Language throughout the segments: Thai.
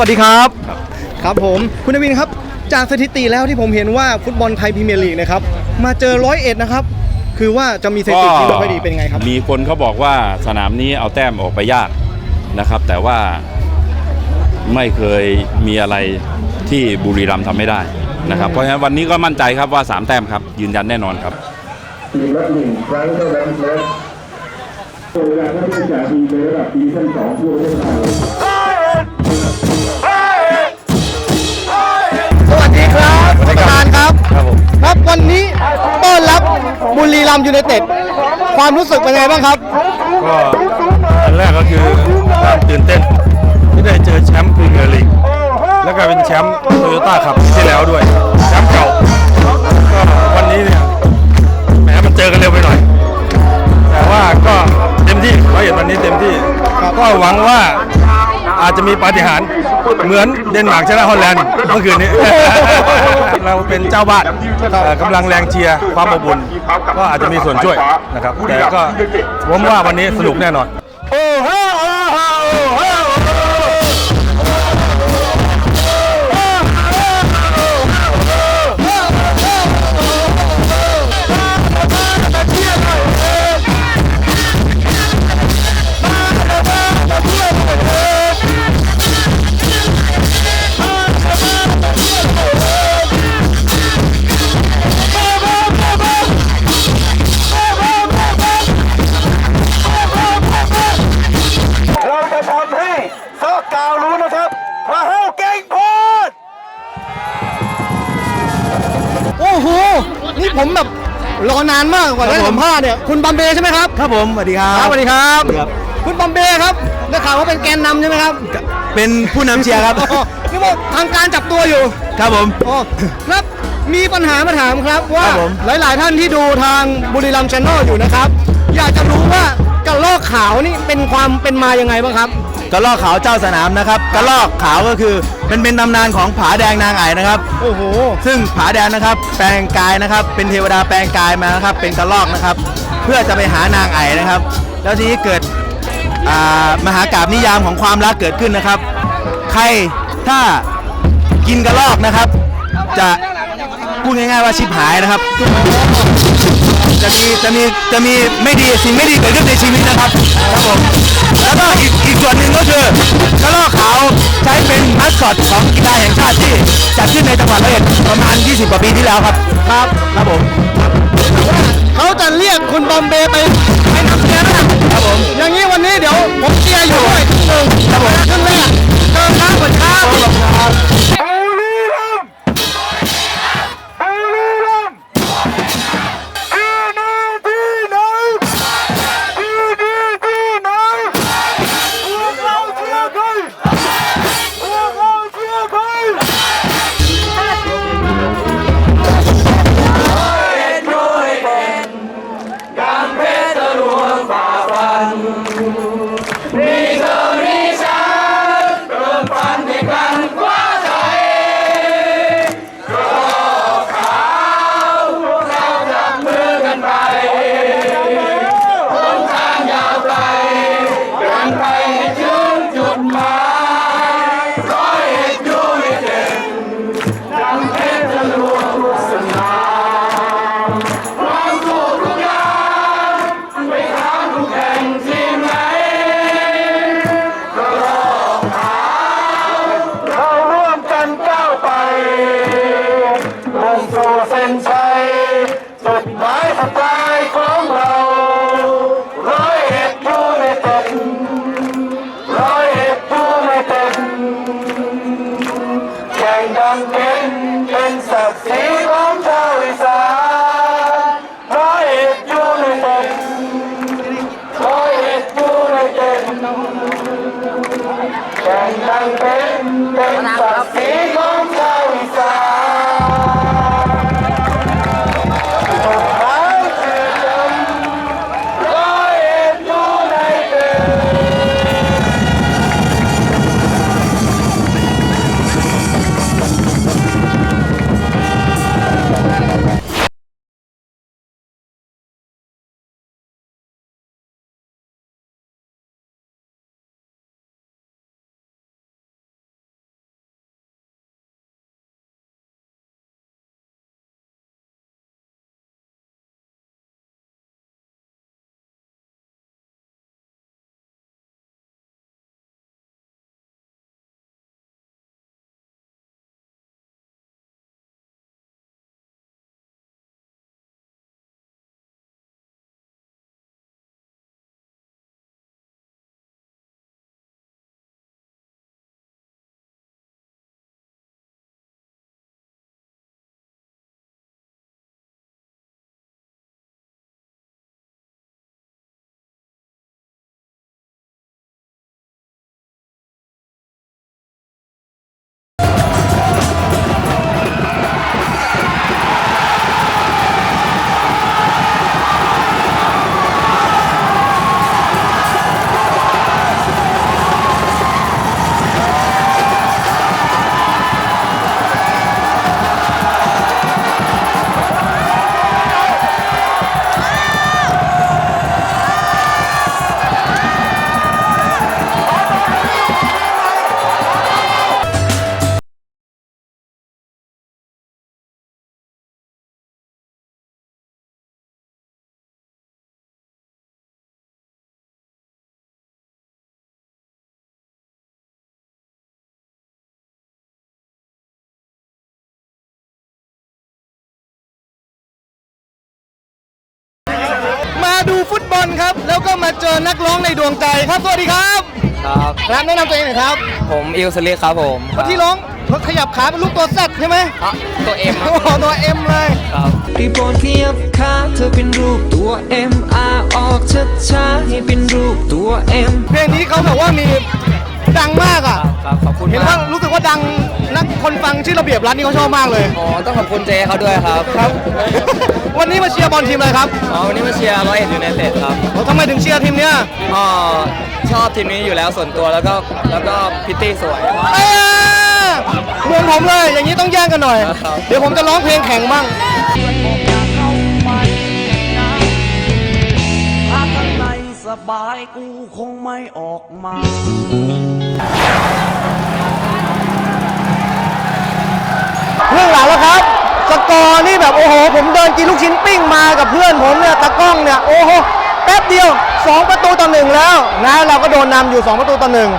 วัสดีครับ ครับผมคุณนวินครับ จากสถิติแล้วที่ผมเห็นว่าฟุตบอลไทยพรีเมียร์ลีกนะครับมาเจอร้อยเอ็ดนะครับคือว่าจะมีสถิติที่ไม่ค่อยดีเป็นยังไงครับ มีคนเขาบอกว่าสนามนี้เอาแต้มออกไปยากนะครับ แต่ว่าไม่เคยมีอะไรที่บุรีรัมย์ทำไม่ได้นะครับเพราะฉะนั้นวันนี้ก็มั่นใจครับว่า 3 แต้มครับ ยืนยันแน่นอนครับทีมละหนึ่งครั้งเท่านั้นครับโดยการให้ผู้จ่ายดีในระดับดีชั้นสองทั่วประเทศไทย ครับครับผมครับวันนี้ต้อนรับบุรีรัมย์ยูไนเต็ดความรู้สึกเป็นไงบ้างครับ ก็อันแรกก็คือความตื่นเต้นที่ได้เจอแชมป์พรีเมียร์ลีกแล้วก็เป็นแชมป์โตโยต้าขับที่แล้วด้วยแชมป์เก่าก็วันนี้เนี่ยแหมมันเจอกันเร็วไปหน่อย แต่ว่าก็เต็มที่ร้อยเอ็ดวันนี้เต็มที่ก็หวังว่า อาจจะมีปาฏิหาริย์เหมือนเดนมาร์กชนะฮอลแลนด์เมื่อคืนนี้ เราเป็นเจ้าบ้านเอ่อกำลังแรงเชียร์ความอบอุ่นก็อาจจะมีส่วนช่วยนะครับแต่ก็ผมว่าวันนี้สนุกแน่นอนเรา โอ้โห นี่ผมแบบรอนานมากกว่าได้สัมภาษณ์เนี่ย คุณบัมเบย์ใช่ไหมครับครับผมสวัสดีครับสวัสดีครับ ครับ คุณบัมเบย์ครับได้ข่าวว่าเป็นแกนนำใช่ไหมครับเป็นผู้นำเชียร์ครับ อ๋อนี่ว่าทางการจับตัวอยู่ ครับผมอ๋อครับมีปัญหามาถามครับว่าครับผม หลาย ๆ ท่านที่ดูทางบุรีรัมย์ช n นลอยู่นะครับ อยากจะรู้ว่ากระลอกขาวนี่เป็นความเป็นมายังไงบ้างครับ กระลอกขาวเจ้าสนามนะครับกระลอกขาวก็คือเป็นเป็นตำนานของผาแดงนางไอ่นะครับ โอ้โห ซึ่งผาแดงนะครับ แปลงกายนะครับ เป็นเทวดาแปลงกายมานะครับ เป็นกระลอกนะครับ เพื่อจะไปหานางไอ่นะครับ แล้วทีนี้เกิดมหากราบนิยามของความรักเกิดขึ้นนะครับ ใครถ้ากินกระลอกนะครับ จะพูดง่ายๆว่าชิบหายนะครับ จะมีจะมีจะมีไม่ดีสิ่งไม่ดีเกิดขึ้นในชีวิตนะครับครับผม แล้วก็อีกอีกส่วนหนึ่งก็คือกระรอกขาวใช้เป็นมัสคอตของกีฬาแห่งชาติที่จัดขึ้นในจังหวัดร้อยเอ็ดประมาณ 20กว่าปีที่แล้วครับ ครับครับผมเขาจะเรียกคุณบอมเบย์ไปไปนำเชียร์นะครับผมอย่างนี้วันนี้เดี๋ยวผมเชียร์อยู่ด้วยหนึ่งครับผมครึ่งแรกเจอครับสวัสดีครับ ลครับ แล้วก็มาเจอนักร้องในดวงใจครับสวัสดีครับครับครับแนะนำตัวเองหน่อยครับผมอิวสลิกครับผมคนที่ร้องขยับขาเป็นลูกตัวแซดใช่ไหมอะตัวเอ็มคโอ้รับโหตัวเอ็มเลยครับได้โปรดขยับขาเธอเป็นรูปตัว M R ออกช้าๆให้เป็นรูปตัว M เพลงนี้เขาแบบว่ามี ดังมากอะ ครับขอบคุณเห็นมาว่ากรู้สึกว่าดังนักคนฟังที่ระเบียบรัฐนี่เขาชอบมากเลย อ๋อต้องขอบคุณเจเขาด้วยครับครับวันนี้มาเชียร์บอลทีมอะไรครับอ๋อวันนี้มาเชียร์ร้อยเอ็ดยูไนเต็ดครับโอ้ทำไมถึงเชียร์ทีมเนี้ยอ๋อชอบทีมนี้อยู่แล้วส่วนตัวแล้วก็แล้วก็พิตตี้สวยเอ้ยเหมือนผมเลยอย่างนี้ต้องแย่งกันหน่อยครับเดี๋ยวผมจะร้องเพลงแข่งบ้างถ้าข้างในสบายกูคงไม่ออกมา เรื่องหลังแล้วครับ สกอร์นี่แบบโอ้โห ผมเดินกินลูกชิ้นปิ้งมากับเพื่อนผมเนี่ยตะก้องเนี่ยโอ้โหแป๊บเดียว 2 ประตูต่อหนึ่งแล้วนะเราก็โดนนำอยู่ 2 ประตูต่อหนึ่ง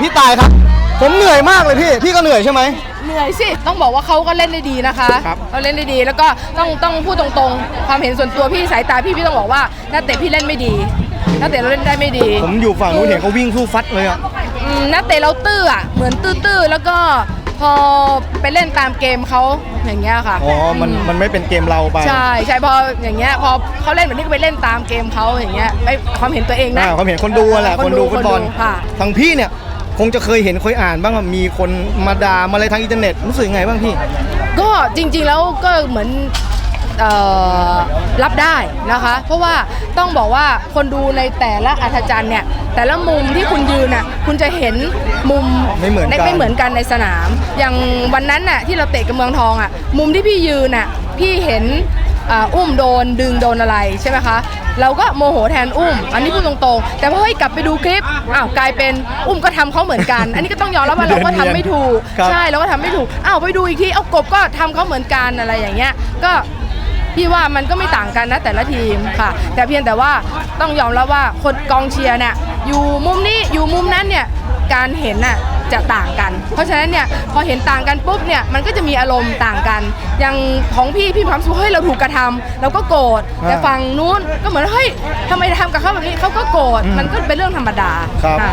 พี่ตายครับ ผมเหนื่อยมากเลยพี่ พี่ก็เหนื่อยใช่ไหม เหนื่อยสิ ต้องบอกว่าเขาก็เล่นได้ดีนะคะครับ เขาเล่นได้ดี แล้วก็ต้องต้องพูดตรงๆ ความเห็นส่วนตัวพี่สายตาพี่พี่ต้องบอกว่านักเตะพี่เล่นไม่ดีนักเตะเราเล่นได้ไม่ดี ผมอยู่ฝั่งนู้นเห็นเขาวิ่งสู้ฟัดเลยอะ อืมนักเตะเราตื้ออะเหมือนตื้อๆ แล้วก็พอไปเล่นตามเกมเขาอย่างเงี้ยค่ะอ๋อ มัน มันไม่เป็นเกมเราไปใช่ใช่พออย่างเงี้ยพอเขาเล่นแบบนี้ก็ไปเล่นตามเกมเขาอย่างเงี้ยไปความเห็นตัวเองนะ อ่าความเห็นคนดูอะแหละ คนดูฟุตบอล ค่ะ ทางพี่เนี่ย คงจะเคยเห็นเคยอ่านบ้างว่ามีคนมาด่ามาอะไรทางอินเทอร์เน็ตรู้สึกยังไงบ้างพี่ ก็จริงๆแล้วก็เหมือนเอ่อรับได้นะคะ เพราะว่าต้องบอกว่าคนดูในแต่ละอัธจันทร์เนี่ยแต่ละมุมที่คุณยืนน่ะคุณจะเห็นมุมไม่เหมือนกันในไม่เหมือนกันในสนาม อย่างวันนั้นน่ะที่เราเตะกับเมืองทองอะมุมที่พี่ยืนน่ะพี่เห็น อ่าอุ้มโดนดึงโดนอะไรใช่ไหมคะเราก็โมโหแทนอุ้ม อันนี้พูดตรงๆ แต่พอเฮ้ยกลับไปดูคลิปอ้าวกลายเป็นอุ้มก็ทำเขาเหมือนกัน อันนี้ก็ต้องยอมรับว่าเราก็ทำไม่ถูกครับ ใช่เราก็ทำไม่ถูกอ้าวไปดูอีกทีเอากบก็ทำเขาเหมือนกันอะไรอย่างเงี้ยก็พี่ว่ามันก็ไม่ต่างกันนะแต่ละทีมค่ะ แต่เพียงแต่ว่าต้องยอมรับว่าคนกองเชียร์เนี่ยอยู่มุมนี้อยู่มุมนั้นเนี่ยการเห็นน่ะ จะต่างกัน เพราะฉะนั้นเนี่ยพอเห็นต่างกันปุ๊บเนี่ยมันก็จะมีอารมณ์ต่างกันอย่างของพี่พี่ความสุขเฮ้ยเราถูกกระทำเราก็โกรธแต่ฝั่งนู้นก็เหมือนเฮ้ยทำไมทำกับเขาแบบนี้เขาก็โกรธมันก็เป็นเรื่องธรรมดาครับค่ะ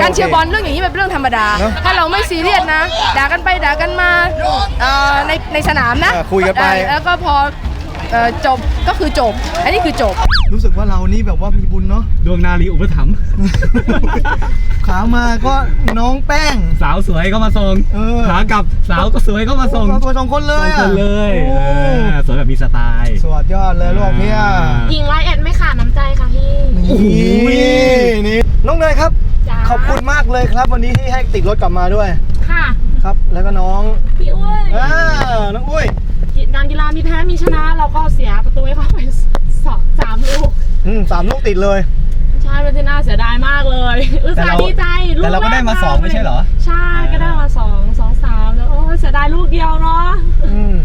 การเชียร์บอลเรื่องอย่างนี้เป็นเรื่องธรรมดา เนอะถ้าเราไม่ซีเรียสนะด่ากันไปด่ากันมาเอ่อในในสนามนะเออคุยกันไป เออแล้วก็พอเอ่อจบก็คือจบ อันนี้คือจบ รู้สึกว่าเรานี่แบบว่ามีบุญเนาะดวงนาลีอุปถัมภ์ ขามาก็น้องแป้ง สาวสวยก็มาส่งเออ ขากลับสาวก็สวยก็มาส่งเราตัวสองคนเลสอยงอะคนเลยโอ้เออสวยแบบมีสไตล์ สวัสดยอดเลยลูกพี่อะหญิงร้อยเอ็ดไม่ขาดน้ำใจค่ะพี่โอ้โหนี่น้องเนยครับ จ้าขอบคุณมากเลยครับ วันนี้ที่ให้ติดรถกลับมาด้วยค่ะ ครับ แล้วก็น้องพี่อุ้ยอ่าน้องอุ้ยงานกีฬามีแพ้มีชนะ เราก็เสียประตูให้เขาไปสอง สามลูกอืมสามลูกติดเลย ใช่เป็นที่น่าเสียดายมากเลยอุตส่าห์ดีใจลูกแต่เราก็ได้มาสองไม่ใช่เหรอ ใช่ก็ได้มาสองสองสามแล้วโอ้ยเสียดายลูกเดียวเนาะอืม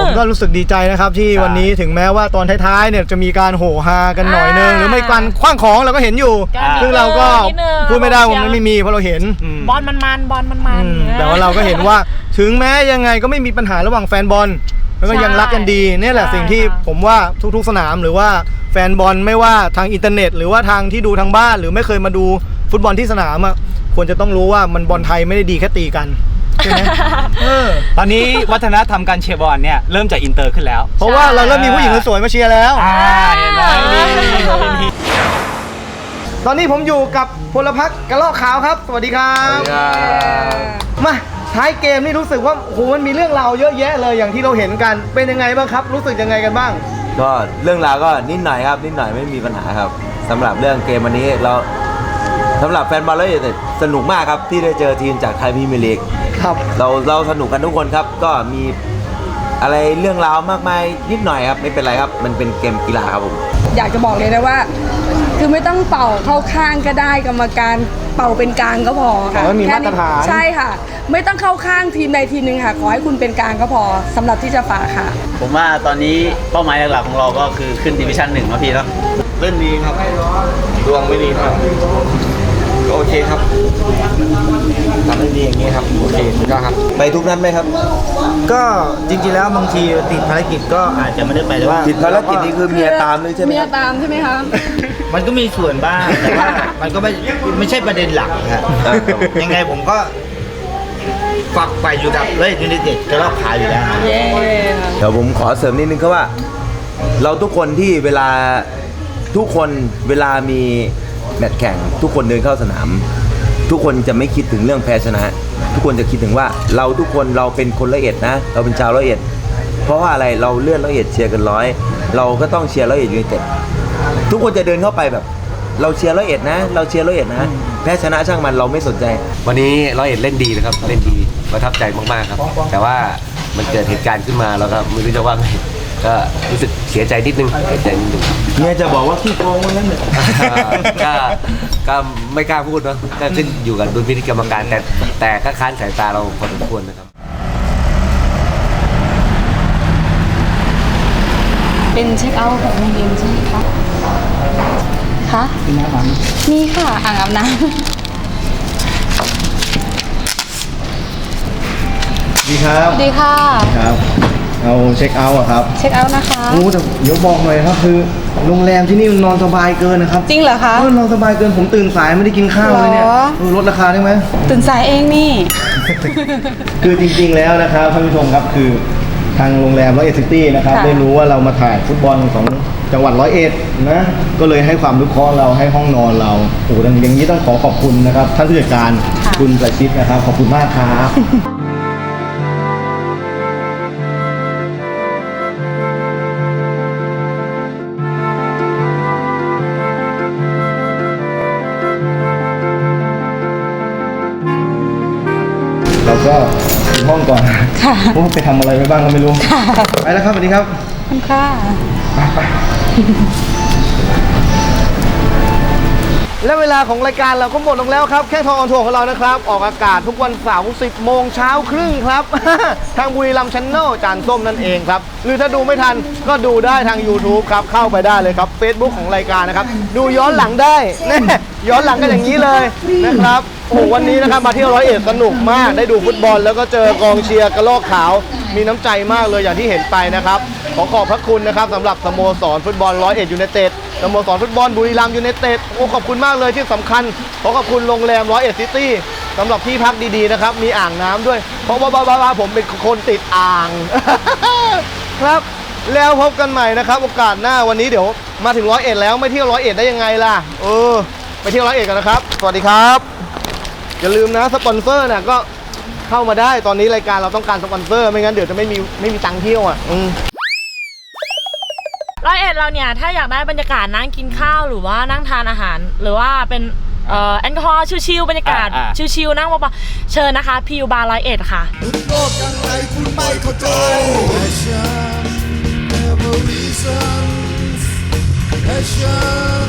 ผมก็รู้สึกดีใจนะครับที่วันนี้ถึงแม้ว่าตอนท้ายๆเนี่ยจะมีการโห่ฮากันหน่อยนึงหรือไม่กันคว้างของเราก็เห็นอยู่อ่าซึ่งเราก็นิดนึงพูดไม่ได้ว่ามันไม่มีเพราะเราเห็นบอลมันมันๆบอลมันมันอืมแต่ว่าเราก็เห็นว่าถึงแม้ยังไงก็ไม่มีปัญหาระหว่างแฟนบอล แล้วก็ยังรักกันดีเนี่ยแหละสิ่งที่ผมว่าทุกๆสนามหรือว่าแฟนบอลไม่ว่าทางอินเทอร์เน็ต หรือว่าทางที่ดูทางบ้าน หรือไม่เคยมาดูฟุตบอลที่สนามอะควรจะต้องรู้ว่ามันบอลไทยไม่ได้ดีแค่ตีกันใช่ไหมเออตอนนี้วัฒนธรรมการเชียร์บอลเนี่ยเริ่มจากอินเตอร์ขึ้นแล้ว เพราะว่าเราเริ่มมีผู้หญิงสวยๆมาเชียร์แล้วอ่าเห็นไหมมีมีมีตอนนี้ผมอยู่กับพลพักกระลอกขาวครับ สวัสดีครับ มา ท้ายเกมนี่รู้สึกว่าโอ้โหมันมีเรื่องราวเยอะแยะเลยอย่างที่เราเห็นกัน เป็นยังไงบ้างครับ รู้สึกยังไงกันบ้าง ก็เรื่องราวก็นิดหน่อยครับ นิดหน่อยไม่มีปัญหาครับสำหรับเรื่องเกมวันนี้เราสำหรับแฟนบอลแล้วสนุกมากครับ ที่ได้เจอทีมจากไทยพรีเมียร์ลีกครับ เราเราสนุกกันทุกคนครับ ก็มีอะไรเรื่องราวมากมายนิดหน่อยครับ ไม่เป็นไรครับ มันเป็นเกมกีฬาครับผม อยากจะบอกเลยนะว่า คือไม่ต้องเป่าเข้าข้างก็ได้กรรมการเป่าเป็นกลางก็พอค่ะอ๋อมีมาตรฐาน ใช่ค่ะ ไม่ต้องเข้าข้างทีมใดทีมหนึ่งค่ะ ขอให้คุณเป็นกลางก็พอสำหรับที่จะฝากค่ะ ผมว่าตอนนี้เป้าหมายหลักๆของเราก็คือขึ้นดิวิชั่นหนึ่งนะพี่เนาะเล่นดีครับ ดวงไม่ดีครับ ก็โอเคครับทำได้ดีอย่างนี้ครับ โอเคก็ครับ ไปทุกนัดไหมครับ ก็จริงๆแล้วบางทีติดภารกิจก็อาจจะไม่ได้ไปแต่ว่า ติดภารกิจนี่คือเมียตามเลยใช่ไหมเมีคยรับตามใช่ไหมคะ มันก็มีส่วนบ้างแต่ว่ามันก็ไม่ไม่ใช่ประเด็นหลักครับ ยังไงผมก็ฝักไปอยู่กับเลยยูไนเต็ดกระรอกขาวอยู่แล้วครับเย้ค่ะ เดี๋ยวผมขอเสริมนิดนึงครับว่า เราทุกคนที่เวลาทุกคนเวลามีแมตช์แข่ง ทุกคนเดินเข้าสนาม ทุกคนจะไม่คิดถึงเรื่องแพ้ชนะ ทุกคนจะคิดถึงว่าเราทุกคนเราเป็นคนละเอียดนะ เราเป็นชาวละเอียด เพราะว่าอะไรเราเลื่อนละเอียดเชียร์กันร้อย เราก็ต้องเชียร์ละเอียดยูไนเต็ด ทุกคนจะเดินเข้าไปแบบ เราเชียร์ละเอียดนะ เราเชียร์ละเอียดนะแพ้ชนะช่างมันเราไม่สนใจ วันนี้ร้อยเอ็ดเล่นดีนะครับเล่นดีประทับใจมากๆครับ แต่ว่ามันเกิดเหตุการณ์ขึ้นมาแล้วก็ไม่รู้จะว่าไงก็รู้สึกเสียใจนิดนึงเสียใจนิดนึงเนี่ยจะบอกว่าขี้โกงว่างั้นเลยก็ก็ไม่กล้าพูดเนาะก็ขึ้นอยู่กับดุลพินิจกรรมการแต่แต่ก็ค้านสายตาเราพอสมควรนะครับ เป็นเช็คเอาท์ของโรงเรียนใช่ไหมคะ คะ มีน้ำมีค่ะอ่างอาบน้ดีครับำดีค่ะ ครับ เอาเช็คเอาท์อะครับเช็คเอาท์นะคะ โอ้แต่เดี๋ยวบอกหน่อยครับคือโรงแรมที่นี่มันนอนสบายเกินนะครับจริงเหรอคะ เออนอนสบายเกินผมตื่นสายไม่ได้กินข้าวเลยเนี่ยหรอ เออลดราคาได้ไหม ตื่นสายเองนี่ คือจริงๆแล้วนะครับท่านผู้ชมครับคือ ทางโรงแรมร้อยเอ็ดซิตี้นะครับ ค่ะ ได้รู้ว่าเรามาถ่ายฟุตบอลของจังหวัดร้อยเอ็ดนะ ก็เลยให้ความรู้เคราะห์เราให้ห้องนอนเราโอ้โหอย่างนี้ต้องขอขอบคุณนะครับ ท่านผู้จัดการคุณประชิดนะครับ ขอบคุณมากครับ ห้องก่อนค่ะโอ้ไปทำอะไรไปบ้างก็ไม่รู้ค่ะไปแล้วครับสวัสดีครับขอบคุณค่ะและเวลาของรายการเราก็หมดลงแล้วครับ แค่ทองออนทัวร์ของเรานะครับ ออกอากาศทุกวันเสาร์10 โมงเช้าครึ่งครับ ทางบุรีรัมย์ชันแนลจานส้มนั่นเองครับ หรือถ้าดูไม่ทันก็ดูได้ทาง YouTube ครับเข้าไปได้เลยครับ Facebook ของรายการนะครับ ดูย้อนหลังได้แน่ย้อนหลังกันอย่างนี้เลยนะครับโอ้โหวันนี้นะครับมาเที่ยวร้อยเอ็ดสนุกมาก ได้ดูฟุตบอลแล้วก็เจอกองเชียร์กระลอกขาว มีน้ำใจมากเลยอย่างที่เห็นไปนะครับ ขอขอบพระคุณนะครับสำหรับสโมสรฟุตบอลร้อยเอ็ดยูไนเต็ดสโมสรฟุตบอลบุรีรัมย์ยูไนเต็ดโอ้ขอบคุณมากเลยที่สำคัญขอขอบคุณโรงแรมร้อยเอ็ดซิตี้ สำหรับที่พักดีๆนะครับ มีอ่างน้ำด้วย เพราะว่าบ้าๆผมเป็นคนติดอ่าง ครับ แล้วพบกันใหม่นะครับ โอกาสหน้าวันนี้เดี๋ยวมาถึงร้อยเอ็ดแล้วไม่เที่ยวร้อยเอ็ดได้ยังไงล่ะ เออ ไปเที่ยวร้อยเอ็ดกันนะครับ สวัสดีครับ อย่าลืมนะสปอนเซอร์น่ะก็เข้ามาได้ตอนนี้รายการเราต้องการสปอนเซอร์ไม่งั้นเดี๋ยวจะไม่มีไม่มีตังค์เที่ยวอะอืม ร้อยเอ็ดเราเนี่ยถ้าอยากได้บรรยากาศนั่งกินข้าวหรือว่านั่งทานอาหาร หรือว่าเป็น เอ่อแอลกอฮอล์ชิลๆบรรยากาศอ่า ชิลๆนั่งเบาๆเชิญนะคะพิวบาร์ร้อยเอ็ดค่ะ โลกยังไงคุณไม่เข้าใจ Passion never reasons Passion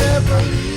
never reasons